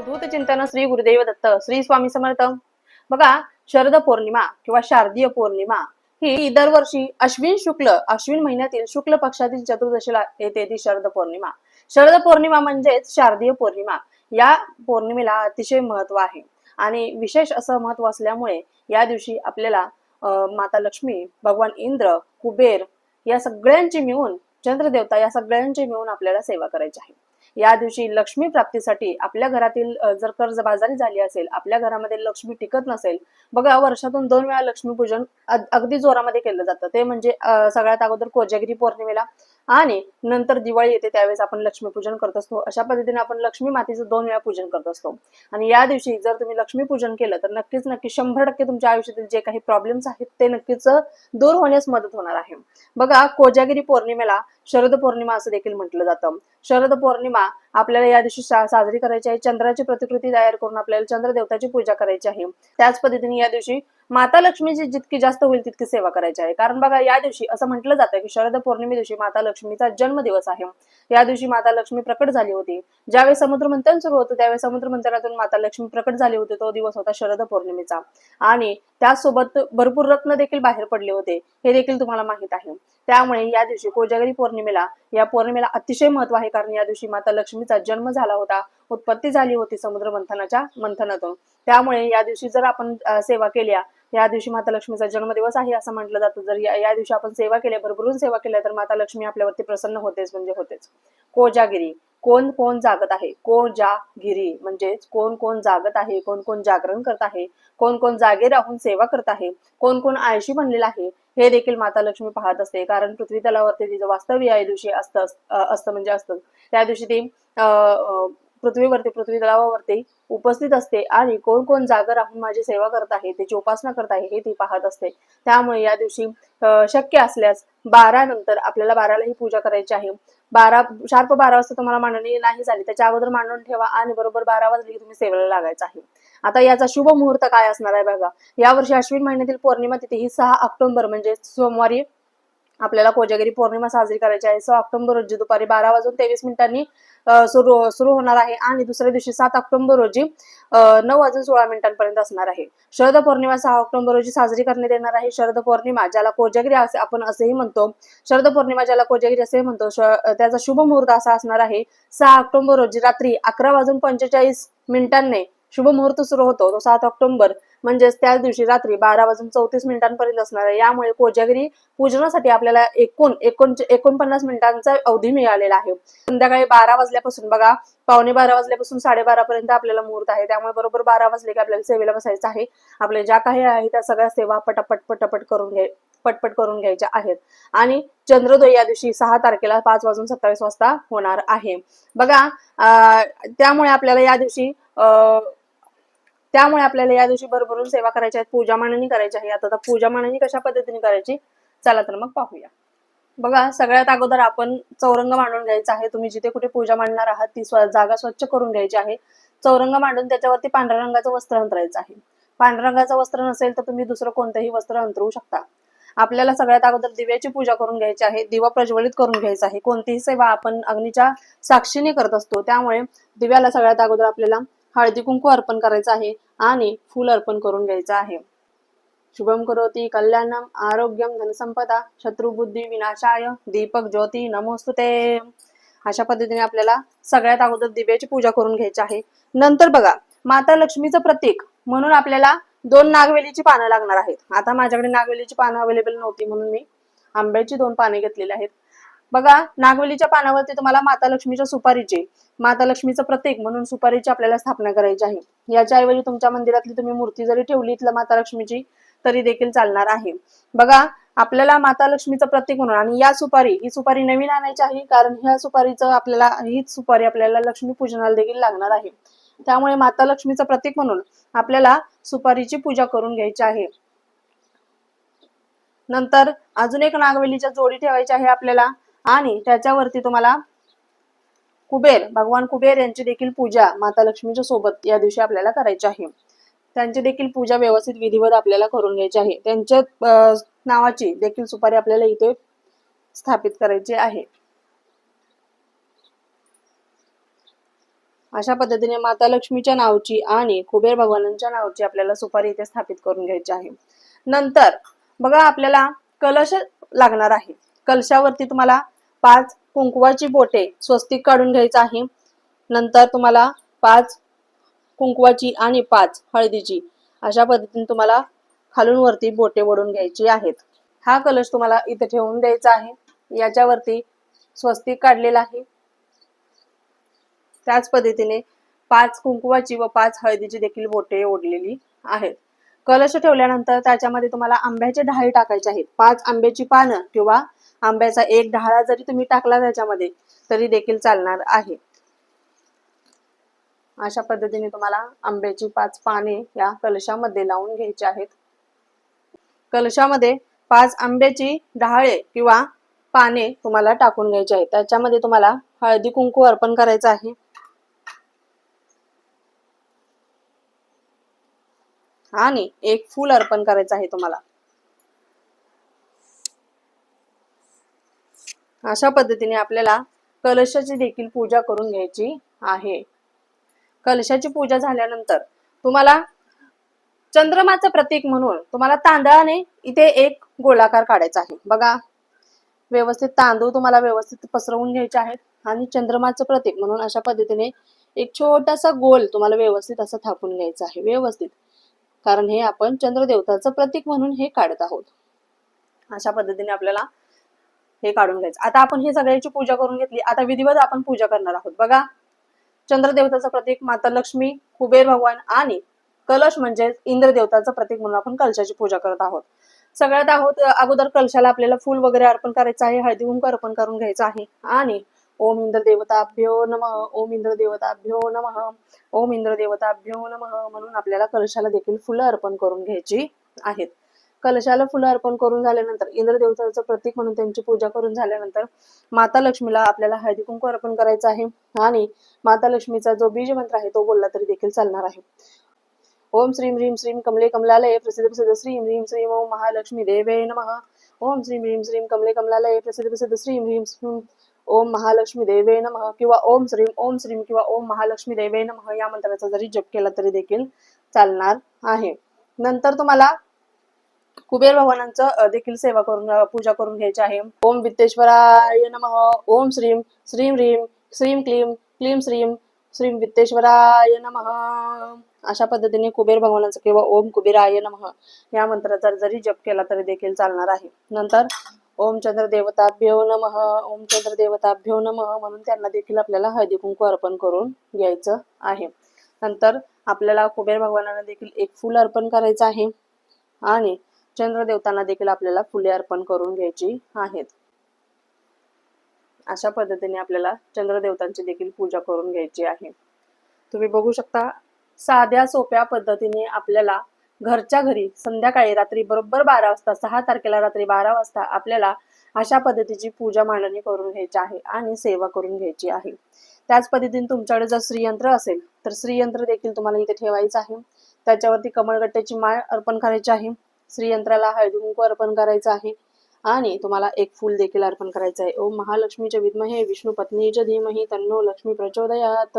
अवधूत चिंतन श्री गुरुदेव दत्त श्री स्वामी समर्थ. बघा शरद पौर्णिमा किंवा शारदीय पौर्णिमा ही दरवर्षी अश्विन शुक्ल अश्विन महिन्यातील शुक्ल पक्षातील चतुर्दशीला येते ती शरद पौर्णिमा. शरद पौर्णिमा म्हणजेच शारदीय पौर्णिमा. या पौर्णिमेला अतिशय महत्त्व आहे. आणि विशेष असं महत्त्व असल्यामुळे या दिवशी आपल्याला अं, माता लक्ष्मी भगवान इंद्र कुबेर या सगळ्यांची मिळून चंद्रदेवता या सगळ्यांची मिळून आपल्याला सेवा करायची आहे. या दिवशी लक्ष्मी प्राप्तीसाठी आपल्या घरातील जर जर कर्जबाजारी झाली असेल आपल्या घरामध्ये लक्ष्मी टिकत नसेल बघा वर्षातून दोन वेळा लक्ष्मीपूजन अगदी जोरामध्ये केलं जातं. ते म्हणजे सगळ्यात अगोदर कोजागिरी पौर्णिमेला आणि नंतर दिवाळी येते त्यावेळेस आपण लक्ष्मीपूजन करत असतो. अशा पद्धतीने आपण लक्ष्मी मातेचं दोन वेळा पूजन करत असतो. आणि या दिवशी जर तुम्ही लक्ष्मीपूजन केलं तर नक्कीच नक्की शंभर टक्के तुमच्या आयुष्यातील जे काही प्रॉब्लेम्स आहेत ते नक्कीच दूर होण्यास मदत होणार आहे. बघा कोजागिरी पौर्णिमेला शरद पौर्णिमा असं देखील म्हटलं जातं. शरद पौर्णिमा आपल्याला या दिवशी साजरी करायची आहे. चंद्राची प्रतिकृती तयार करून आपल्याला चंद्रदेवताची पूजा करायची आहे. त्याच पद्धतीने या दिवशी माता लक्ष्मीची जितकी जास्त होईल तितकी सेवा करायची आहे. कारण बघा या दिवशी असं म्हटलं जातं की शरद पौर्णिमे दिवशी माता लक्ष्मीचा जन्मदिवस आहे. या दिवशी माता लक्ष्मी प्रकट झाली होती. ज्यावेळी समुद्र मंथन सुरू होतं त्यावेळी समुद्र मंथनातून माता लक्ष्मी प्रकट झाली होती. तो दिवस होता शरद पौर्णिमेचा. आणि त्यासोबत भरपूर रत्न देखील बाहेर पडले होते. हे देखील तुम्हाला माहीत आहे. त्यामुळे या दिवशी कोजागरी पौर्णिमेला. या पौर्णिमेला अतिशय महत्त्व आहे कारण या दिवशी माता लक्ष्मीचा जन्म झाला होता. उत्पत्ती झाली होती समुद्र मंथनाच्या मंथनातून. त्यामुळे या दिवशी जर आपण सेवा केल्या या दिवशी माता लक्ष्मीचा जन्मदिवस आहे असं म्हटलं जातं. जर या या दिवशी आपण सेवा केल्या भरभरून सेवा केल्या तर माता लक्ष्मी आपल्यावरती प्रसन्न होतेच म्हणजे होतेच. कोजागिरी. कोण कोण जागत आहे? कोण जागिरी? म्हणजेच कोण कोण जागत आहे कोण कोण जागरण करत आहे कोण कोण जागे राहून सेवा करत आहे कोण कोण आळशी बनलेला आहे हे देखील माता लक्ष्मी पाहत असते. कारण पृथ्वी तलावरती तिचं वास्तव्य या दिवशी असतं असतं म्हणजे असतं. त्या दिवशी ती अं पृथ्वीवरती पृथ्वी तलावावरती उपस्थित असते आणि कोण कोण जागर राहून माझी सेवा करत आहे त्याची उपासना करत आहे हे ती पाहत असते. त्यामुळे या दिवशी शक्य असल्यास बारा नंतर आपल्याला बाराला ही पूजा करायची आहे. बारा शार्प बारा वाजता तुम्हाला मांडणी नाही झाली त्याच्या अगोदर मांडून ठेवा आणि बरोबर बारा वाजले की तुम्ही सेवेला लागायचं आहे. आता याचा शुभ मुहूर्त काय असणार आहे बघा. यावर्षी अश्विन महिन्यातील पौर्णिमा तिथे ही सहा ऑक्टोबर म्हणजे सोमवारी आपल्याला कोजागिरी पौर्णिमा साजरी करायची आहे. सहा ऑक्टोबर रोजी दुपारी बारा वाजून तेवीस मिनिटांनी सुरू सुरू होणार आहे आणि दुसऱ्या दिवशी सात ऑक्टोबर रोजी नऊ वाजून सोळा मिनिटांपर्यंत असणार आहे. शरद पौर्णिमा सहा ऑक्टोबर रोजी साजरी करण्यात येणार आहे. शरद पौर्णिमा ज्याला कोजागिरी असे आपण असेही म्हणतो शरद पौर्णिमा ज्याला कोजागिरी असेही म्हणतो श- त्याचा शुभ मुहूर्त असा असणार आहे. सहा ऑक्टोबर रोजी रात्री अकरा वाजून पंचेचाळीस मिनिटांनी शुभ मुहूर्त सुरू होतो. तो सात ऑक्टोबर म्हणजेच त्याच दिवशी रात्री बारा वाजून चौतीस मिनिटांपर्यंत असणार आहे. यामुळे कोजागिरी पूजनासाठी आपल्याला एकूण एकोण एकोणपन्नास मिनिटांचा अवधी मिळालेला आहे. संध्याकाळी बारा वाजल्यापासून बघा पावणे बारा वाजल्यापासून साडेबारा पर्यंत आपल्याला मुहूर्त आहे. त्यामुळे बरोबर बारा वाजले की आपल्याला सेवेला बसायचं आहे. आपल्या ज्या काही आहे त्या सगळ्या सेवा पटापट पटापट करून घ्या पटपट करून घ्यायच्या आहेत. आणि चंद्रोदय या दिवशी सहा तारखेला पाच वाजून सत्तावीस वाजता होणार आहे. बघा त्यामुळे आपल्याला या दिवशी अं, त्यामुळे आपल्याला या दिवशी भरभरून सेवा करायच्या आहेत पूजा मांडणी करायची आहे. आता पूजा मांडणी कशा पद्धतीने करायची? चला तर मग पाहूया. बघा सगळ्यात अगोदर आपण चौरंग मांडून घ्यायचा आहे. तुम्ही जिथे कुठे पूजा मांडणार आहात ती जागा स्वच्छ करून घ्यायची आहे. चौरंग मांडून त्याच्यावरती पांढऱ्या रंगाचं वस्त्र अंतरायचं आहे. पांढऱ्या रंगाचं वस्त्र नसेल तर तुम्ही दुसरं कोणतंही वस्त्र अंतरू शकता. आपल्याला सगळ्यात अगोदर दिव्याची पूजा करून घ्यायची आहे. दिवा प्रज्वलित करून घ्यायचा आहे. कोणतीही सेवा आपण अग्नीच्या साक्षीने करत असतो. त्यामुळे दिव्याला सगळ्यात अगोदर आपल्याला हळदी कुंकू अर्पण करायचं आहे आणि फूल अर्पण करून घ्यायचं आहे. शुभम करोती कल्याणम आरोग्यम धनसंपदा शत्रुबुद्धी विनाशाय दीपक ज्योती नमोस्तुते. अशा पद्धतीने आपल्याला सगळ्यात अगोदर दिव्याची पूजा करून घ्यायची आहे. नंतर बघा माता लक्ष्मीचं प्रतीक म्हणून आपल्याला दोन नागवेलीची पानं लागणार आहेत. आता माझ्याकडे नागवेलीची पानं अवेलेबल नव्हती म्हणून मी आंब्याची दोन पाने घेतलेली आहेत. बघा नागवेलीच्या पानावरती तुम्हाला माता लक्ष्मीच्या सुपारीचे माता लक्ष्मीचं प्रतीक म्हणून सुपारीची आपल्याला स्थापना करायची आहे. याच्या ऐवजी तुमच्या मंदिरातली तुम्ही मूर्ती जरी ठेवली इथलं माता लक्ष्मीची तरी देखील चालणार आहे. बघा आपल्याला माता लक्ष्मीचं प्रतीक म्हणून आणि या सुपारी ही सुपारी नवीन आणायची आहे कारण ह्या सुपारीचं आपल्याला हीच सुपारी आपल्याला लक्ष्मी पूजनाला देखील लागणार आहे. त्यामुळे माता लक्ष्मीचं प्रतीक म्हणून आपल्याला सुपारीची पूजा करून घ्यायची आहे. नंतर अजून एक नागवेलीच्या जोडी ठेवायची आहे आपल्याला. आणि त्याच्यावरती तुम्हाला कुबेर भगवान कुबेर यांची देखील पूजा माता लक्ष्मीच्या सोबत या दिवशी आपल्याला करायची आहे. त्यांची देखील पूजा व्यवस्थित विधिवत आपल्याला करून घ्यायची आहे. त्यांच्या नावाची देखील सुपारी आपल्याला इथे स्थापित करायची आहे. अशा पद्धतीने माता लक्ष्मीच्या नावची आणि कुबेर भगवानांच्या नावची आपल्याला सुपारी इथे स्थापित करून घ्यायची आहे. नंतर बघा आपल्याला कलश लागणार आहे. कलशावरती तुम्हाला पाच कुंकवाची बोटे स्वस्तिक काढून घ्यायचं आहे. नंतर तुम्हाला पाच कुंकवाची आणि पाच हळदीची अशा पद्धतीने तुम्हाला खालून वरती बोटे ओढून घ्यायची आहेत. हा कलश तुम्हाला इथे ठेवून द्यायचा आहे. याच्यावरती स्वस्तिक काढलेला आहे. त्याच पद्धतीने पाच कुंकवाची व पाच हळदीची देखील बोटे ओढलेली आहेत. कलश ठेवल्यानंतर त्याच्यामध्ये तुम्हाला आंब्याचे ढाळे टाकायचे आहेत. पाच आंब्याची पानं किंवा आंब्याचा एक ढाळा जरी तुम्ही टाकला त्याच्यामध्ये तरी देखील चालणार आहे. अशा पद्धतीने तुम्हाला आंब्याची पाच पाने या कलशामध्ये लावून घ्यायची आहेत. कलशामध्ये पाच आंब्याची डहाळे किंवा पाने तुम्हाला टाकून घ्यायची आहेत. त्याच्यामध्ये तुम्हाला हळदी कुंकू अर्पण करायचं आहे. आणि एक फूल अर्पण करायचं आहे तुम्हाला. अशा पद्धतीने आपल्याला कलशाची देखील पूजा करून घ्यायची आहे. कलशाची पूजा झाल्यानंतर तुम्हाला चंद्रमाचं प्रतीक म्हणून तुम्हाला तांदळाने इथे एक गोलाकार काढायचा आहे. बघा व्यवस्थित तांदूळ तुम्हाला व्यवस्थित पसरवून घ्यायचे आहेत आणि चंद्रमाचं प्रतीक म्हणून अशा पद्धतीने एक छोटासा गोल तुम्हाला व्यवस्थित असं थापून घ्यायचा आहे. व्यवस्थित. कारण हे आपण चंद्रदेवताचं प्रतीक म्हणून हे काढत आहोत. अशा पद्धतीने आपल्याला हे काढून घ्यायचं. आता आपण हे सगळ्याची पूजा करून घेतली. आता विधिवत आपण पूजा करणार आहोत. बघा चंद्रदेवताचं प्रतीक माता लक्ष्मी कुबेर भगवान आणि कलश म्हणजे इंद्रदेवताचं प्रतीक म्हणून आपण कलशाची पूजा करत आहोत. सगळ्यात आहोत अगोदर कलशाला आपल्याला फूल वगैरे अर्पण करायचं आहे हळदी कुंकू अर्पण करून घ्यायचं आहे. आणि ओम इंद्र देवताभ्यो नम ओम इंद्र देवताभ्यो नम ओम इंद्र देवताभ्यो नम म्हणून आपल्याला कलशाला देखील फुलं अर्पण करून घ्यायची आहेत. कलशाला फुलं अर्पण करून झाल्यानंतर इंद्रदेवताचं प्रतीक म्हणून त्यांची पूजा करून झाल्यानंतर माता लक्ष्मीला आपल्याला हळदी कुंकू अर्पण करायचं आहे. आणि माता लक्ष्मीचा जो बीज मंत्र आहे तो बोलला तरी देखील चालणार आहे. ओम श्रीम ह्रीम श्रीम कमले कमलालय प्रसिद्ध प्रसिद्ध श्रीम ह्रीम श्रीम ओम महालक्ष्मी देवे नमः. ओम श्रीम ह्रीम श्रीम कमले कमलालय प्रसिद्ध प्रसिद्ध श्रीम ह्रीम श्रीम ओम महालक्ष्मी देवे नमः. किंवा ओम श्रीम ओम श्रीम किंवा ओम महालक्ष्मी देवे नमः या मंत्राचा जरी जप केला तरी देखील चालणार आहे. नंतर तुम्हाला कुबेर भगवानांचं देखील सेवा करून पूजा करून घ्यायची आहे. ओम वित्तेश्वराय नमः. ओम श्रीम श्रीम ह्रीम श्रीम क्लीम क्लीम श्रीम श्रीम वित्तेश्वराय नम. अशा पद्धतीने कुबेर भगवानाचं किंवा ओम कुबेराय नमः या मंत्राचा जरी जप केला तरी देखील चालणार आहे. नंतर ओम चंद्र देवताभ्यो नम ओम चंद्र देवताभ्यो नम म्हणून त्यांना देखील आपल्याला हळदी कुंकू अर्पण करून घ्यायचं आहे. नंतर आपल्याला कुबेर भगवानांना देखील एक फूल अर्पण करायचं आहे. आणि चंद्रदेवतांना देखील आपल्याला फुले अर्पण करून घ्यायची आहेत. अशा पद्धतीने आपल्याला चंद्रदेवतांची देखील पूजा करून घ्यायची आहे. तुम्ही बघू शकता साध्या सोप्या पद्धतीने आपल्याला घरच्या घरी संध्याकाळी रात्री बरोबर बारा वाजता सहा तारखेला रात्री बारा वाजता आपल्याला अशा पद्धतीची पूजा मांडणी करून घ्यायची आहे आणि सेवा करून घ्यायची आहे. त्याच पद्धतीने तुमच्याकडे जर श्रीयंत्र असेल तर श्रीयंत्र देखील तुम्हाला इथे ठेवायचं आहे. त्याच्यावरती कमळगट्ट्याची माळ अर्पण करायची आहे. श्रीयंत्राला हळदी कुंकू अर्पण करायचं आहे. आणि तुम्हाला एक फूल देखील अर्पण करायचं आहे. ओम महालक्ष्मीच्या विद्महे विष्णू पत्नीच्या धीमही तन्नो लक्ष्मी प्रचोदयात.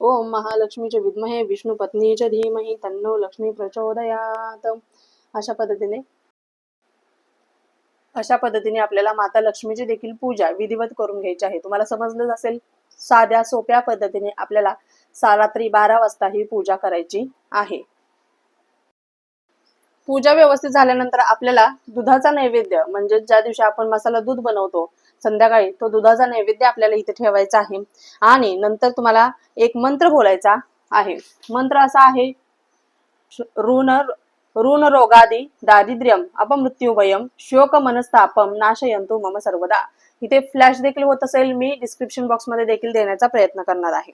ओम महालक्ष्मीच्या विद्महे विष्णू पत्नीच्या धीमही तन्नो लक्ष्मी प्रचोदयात. अशा पद्धतीने अशा पद्धतीने आपल्याला माता लक्ष्मीची देखील पूजा विधिवत करून घ्यायची आहे. तुम्हाला समजलंच असेल साध्या सोप्या पद्धतीने आपल्याला सा रात्री बारा वाजता ही पूजा करायची आहे. पूजा व्यवस्थित झाल्यानंतर आपल्याला दुधाचा नैवेद्य म्हणजे ज्या दिवशी आपण मसाला दूध बनवतो संध्याकाळी तो दुधाचा नैवेद्य आपल्याला इथे ठेवायचा आहे. आणि नंतर तुम्हाला एक मंत्र बोलायचा आहे. मंत्र असा आहे ऋण ऋण रोगादी दारिद्र्यम अपमृत्युभयम शोक मनस्तापम नाशयंतु मम सर्वदा. इथे फ्लॅश देखील होत असेल मी डिस्क्रिप्शन बॉक्समध्ये देखील देण्याचा प्रयत्न करणार आहे.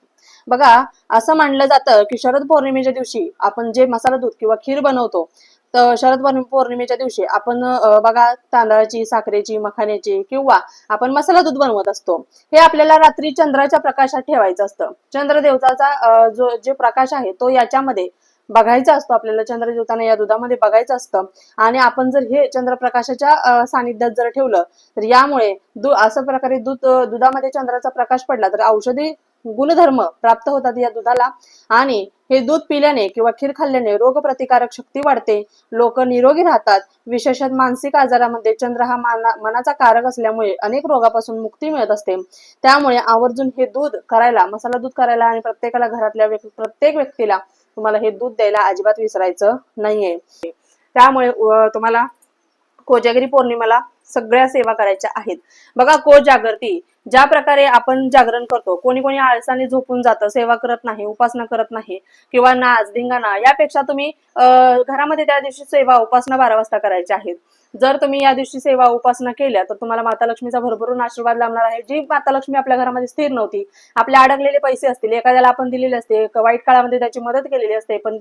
बघा असं मानलं जातं की शरद पौर्णिमेच्या दिवशी आपण जे मसाला दूध किंवा खीर बनवतो तर शरद पौर्णिमेच्या दिवशी आपण बघा तांदळाची साखरेची मखाण्याची किंवा आपण मसाला दूध बनवत असतो. हे आपल्याला रात्री चंद्राच्या प्रकाशात ठेवायचं असतं. चंद्रदेवताचा जो जे प्रकाश आहे तो याच्यामध्ये बघायचा असतो. आपल्याला चंद्रदेवताना या दुधामध्ये बघायचं असतं. आणि आपण जर हे चंद्रप्रकाशाच्या सानिध्यात जर ठेवलं तर यामुळे दु असं प्रकारे दूध दुधामध्ये चंद्राचा प्रकाश पडला तर औषधी गुणधर्म प्राप्त होतात या दुधाला. आणि हे दूध पिल्याने किंवा खीर खाल्ल्याने रोगप्रतिकारक शक्ती वाढते. लोक निरोगी राहतात. विशेषतः मानसिक आजारामध्ये चंद्र हा मनाचा कारक असल्यामुळे अनेक रोगापासून मुक्ती मिळत असते. त्यामुळे आवर्जून हे दूध करायला मसाला दूध करायला आणि प्रत्येकाला घरातल्या व्यक्ती प्रत्येक व्यक्तीला तुम्हाला हे दूध द्यायला अजिबात विसरायचं नाहीये. त्यामुळे तुम्हाला कोजागिरी पौर्णिमेला सगळ्या सेवा करायच्या आहेत. बघा कोजागृती ज्या प्रकारे आपण जागरण करतो कोणी कोणी आळसाने झोपून जातं सेवा करत नाही उपासना करत नाही किंवा नाच धिंगाणा यापेक्षा तुम्ही अं, घरामध्ये त्या दिवशी सेवा उपासना बारा वाजता करायच्या आहेत. जर तुम्ही या दिवशी सेवा उपासना केल्या तर तुम्हाला माता लक्ष्मीचा भरभरून आशीर्वाद लाभणार आहे. जी माता लक्ष्मी आपल्या घरामध्ये स्थिर नव्हती आपले अडकलेले पैसे असतील एखाद्याला आपण दिलेले असते वाईट काळामध्ये त्याची मदत केलेली असते पण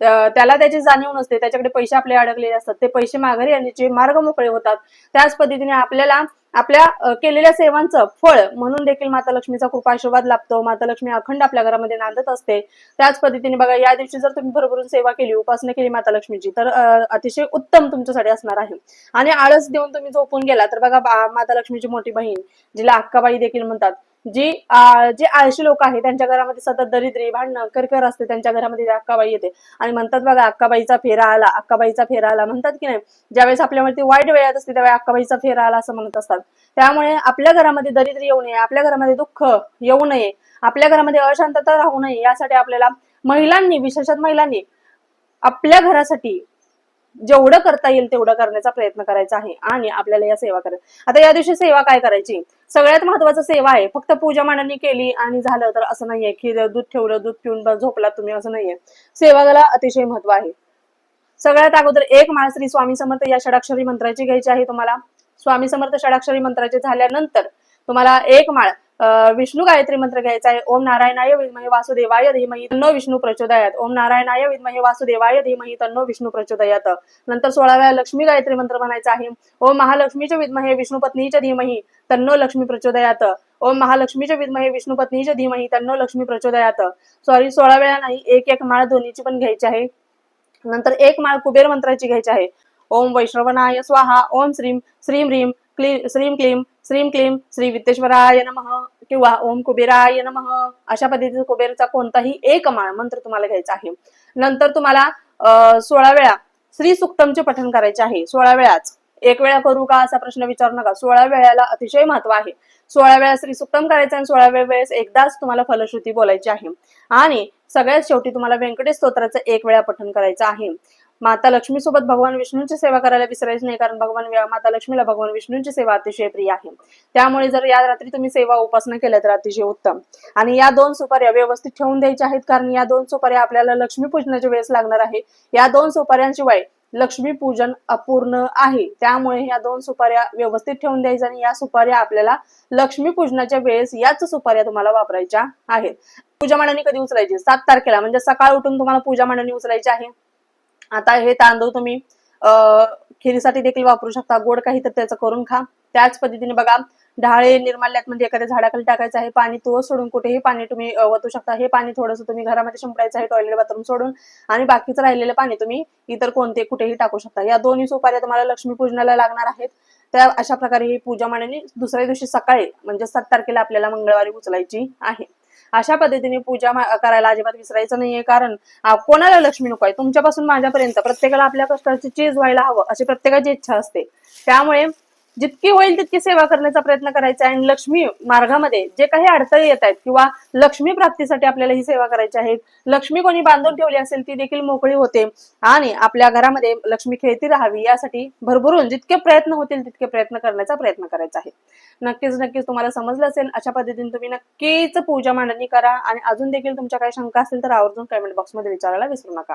त्याला त्याची जाणीव नसते त्याच्याकडे पैसे आपले अडकलेले असतात ते पैसे माघारी आणण्याचे मार्ग मोकळे होतात. त्याच पद्धतीने आपल्याला आपल्या केलेल्या सेवांचं फळ म्हणून देखील माता लक्ष्मीचा खूप आशीर्वाद लाभतो. माता लक्ष्मी अखंड आपल्या घरामध्ये नांदत असते. त्याच पद्धतीने बघा या दिवशी जर तुम्ही भरभरून सेवा केली उपासना केली माता लक्ष्मीची तर अतिशय उत्तम तुमच्यासाठी असणार आहे. आणि आळस देऊन तुम्ही झोपून गेला तर बघा बा- माता लक्ष्मीची मोठी बहीण जिला अक्काबाई देखील म्हणतात जी जे आळशी लोक आहेत त्यांच्या घरामध्ये सतत दरिद्री भांडणं करकर असते त्यांच्या घरामध्ये अक्काबाई येते. आणि म्हणतात बघा अक्काबाईचा फेरा आला अक्काबाईचा फेरा आला. म्हणतात की नाही ज्यावेळेस आपल्यावरती वाईट वेळात असते त्यावेळी अक्काबाईचा फेरा आला असं म्हणत असतात. त्यामुळे आपल्या घरामध्ये दरिद्री येऊ नये आपल्या घरामध्ये दुःख येऊ नये आपल्या घरामध्ये अशांतता राहू नये यासाठी आपल्याला महिलांनी विशेषतः महिलांनी आपल्या घरासाठी जेवढं करता येईल तेवढं करण्याचा प्रयत्न करायचा आहे आणि आपल्याला या सेवा करायच्या आता या दिवशी सेवा काय करायची? सगळ्यात महत्वाचं सेवा आहे. फक्त पूजा मांडणी केली आणि झालं तर असं नाहीये. की दूध ठेवलं दूध पिऊन झोपला तुम्ही असं नाहीये. सेवाला अतिशय महत्त्व आहे. सगळ्यात अगोदर एक माळ श्री स्वामी समर्थ या षडाक्षरी मंत्राची घ्यायची आहे तुम्हाला. स्वामी समर्थ षडाक्षरी मंत्राचे झाल्यानंतर तुम्हाला एक माळ विष्णू गायत्री मंत्र घ्यायचा आहे. ओम नारायणाय विद्महे वासुदेवाय धीमही तन्नो विष्णू प्रचोदयात. ओम नारायणाय विद्महे वासुदेवाय धीमही तन्नो विष्णू प्रचोदयात. नंतर सोळाव्या लक्ष्मी गायत्री मंत्र म्हणायचा आहे. ओम महालक्ष्मीच्या विद्महे विष्णू पत्नीच्या धीमही तन्नो लक्ष्मी प्रचोदयात. ओम महालक्ष्मीच्या विद्महे विष्णू पत्नीच्या धीमही तन्नो लक्ष्मी प्रचोदयात. सॉरी सोळा वेळा नाही एक एक माळ दोन्हीची पण घ्यायची आहे. नंतर एक माळ कुबेर मंत्राची घ्यायची आहे. ओम वैष्णवनाय स्वाहा ओम श्रीम श्रीम ह्रीम क्ली श्रीम क्लीम श्रीम क्लीम श्री वित्तेश्वराय नमः किंवा ओम कुबेराय नमः. अशा पद्धतीचा कुबेरचा कोणताही एक माळ मंत्र तुम्हाला घ्यायचा आहे. नंतर तुम्हाला सोळा वेळा श्री सुक्तमचे पठण करायचे आहे. सोळा वेळाच. एक वेळा करू का असा प्रश्न विचारू नका. सोळा वेळाला अतिशय महत्त्व आहे. सोळा वेळा श्री सुक्तम करायचं आणि सोळा वेळेस एकदाच तुम्हाला फलश्रुती बोलायची आहे. आणि सगळ्यात शेवटी तुम्हाला व्यंकटेश स्तोत्राचं एक वेळा पठण करायचं आहे. माता लक्ष्मी सोबत भगवान विष्णूंची सेवा करायला विसरायची नाही कारण भगवान माता लक्ष्मीला भगवान विष्णूंची सेवा अतिशय प्रिय आहे. त्यामुळे जर या रात्री तुम्ही सेवा उपासना केल्या तर अतिशय उत्तम. आणि या दोन सुपाऱ्या व्यवस्थित ठेवून द्यायच्या आहेत कारण या दोन सुपाऱ्या आपल्याला लक्ष्मी पूजनाच्या वेळेस लागणार आहे. या दोन सुपाऱ्यांशिवाय लक्ष्मी पूजन अपूर्ण आहे. त्यामुळे या दोन सुपाऱ्या व्यवस्थित ठेवून द्यायच्या आणि या सुपाऱ्या आपल्याला लक्ष्मी पूजनाच्या वेळेस याच सुपाऱ्या तुम्हाला वापरायच्या आहेत. पूजा मांडणी कधी उचलायची? सात तारखेला म्हणजे सकाळ उठून तुम्हाला पूजा मांडणी उचलायची आहे. आता हे तांदूळ तुम्ही खिरीसाठी देखील वापरू शकता. गोड काही तर त्याचं करून खा. त्याच पद्धतीने बघा ढाळे निर्माल्यात म्हणजे एखाद्या झाडाखाली टाकायचं आहे पाणी तो सोडून कुठेही पाणी तुम्ही वतू शकता. हे पाणी थोडंसं तुम्ही घरामध्ये शिंपडायचं आहे टॉयलेट बाथरूम सोडून आणि बाकीचं राहिलेलं पाणी तुम्ही इतर कोणते कुठेही टाकू शकता. या दोन्ही सुपाऱ्या तुम्हाला लक्ष्मी पूजनाला लागणार आहेत. त्या अशा प्रकारे ही पूजा मांडणी दुसऱ्या दिवशी सकाळी म्हणजे सात तारखेला आपल्याला मंगळवारी उचलायची आहे. अशा पद्धतीने पूजा करायला अजिबात विसरायचं नाहीये. कारण कोणाला लक्ष्मी नको आहे? तुमच्यापासून माझ्यापर्यंत. प्रत्येकाला आपल्या कष्टाची चीज व्हायला हवं अशी प्रत्येकाची इच्छा असते. त्यामुळे जितकी होईल तितकी सेवा करण्याचा प्रयत्न करायचा आहे. आणि लक्ष्मी मार्गामध्ये जे काही अडथळे येत आहेत किंवा लक्ष्मी प्राप्तीसाठी आपल्याला ही सेवा करायची आहे. लक्ष्मी कोणी बांधून ठेवली असेल ती देखील मोकळी होते. आणि आपल्या घरामध्ये लक्ष्मी खेळती राहावी यासाठी भरभरून जितके प्रयत्न होतील तितके प्रयत्न करण्याचा प्रयत्न करायचा आहे. नक्कीच नक्कीच तुम्हाला समजलं असेल. अशा पद्धतीने तुम्ही नक्कीच पूजा मांडणी करा. आणि अजून देखील तुमच्या काही शंका असेल तर आवर्जून कमेंट बॉक्समध्ये विचारायला विसरू नका.